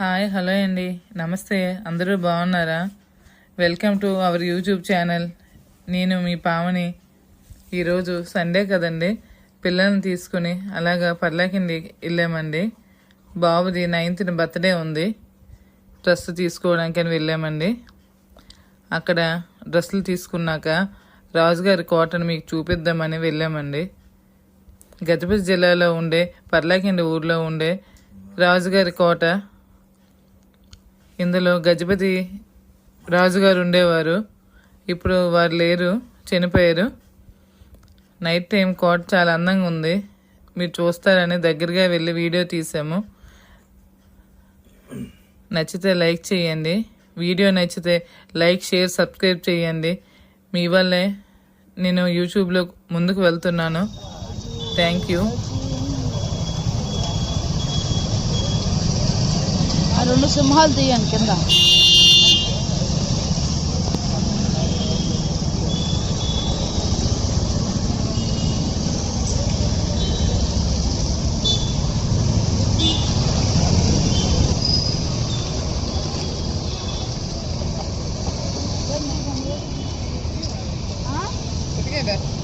Hi hello అండి. నమస్తే. అందరూ బాగున్నారా? Welcome to our YouTube channel. నేను మీ పావని. ఈరోజు సండే కదండి. పిల్లల్ని తీసుకుని అలాగా పర్లాకిండి వెళ్ళామండి. బాబుది నైన్త్న బర్త్డే ఉంది. డ్రెస్ తీసుకోవడానికి అని వెళ్ళామండి. అక్కడ డ్రెస్సులు తీసుకున్నాక రాజుగారి కోటను మీకు చూపిద్దామని వెళ్ళామండి. గజపతి జిల్లాలో ఉండే పర్లాకిండి ఊర్లో ఉండే రాజుగారి కోట ఇందులో గజపతి రాజుగారు ఉండేవారు. ఇప్పుడు వారు లేరు చనిపోయారు. నైట్ టైం కోట చాలా అందంగా ఉంది. మీరు చూస్తారని దగ్గరగా వెళ్ళి వీడియో తీసాము. నచ్చితే లైక్ చేయండి. వీడియో నచ్చితే లైక్ షేర్ సబ్స్క్రైబ్ చేయండి. మీ వల్లే నేను యూట్యూబ్లో ముందుకు వెళ్తున్నాను. థ్యాంక్ యూ నన్ను సింహాలు తీయండి కింద Yeah,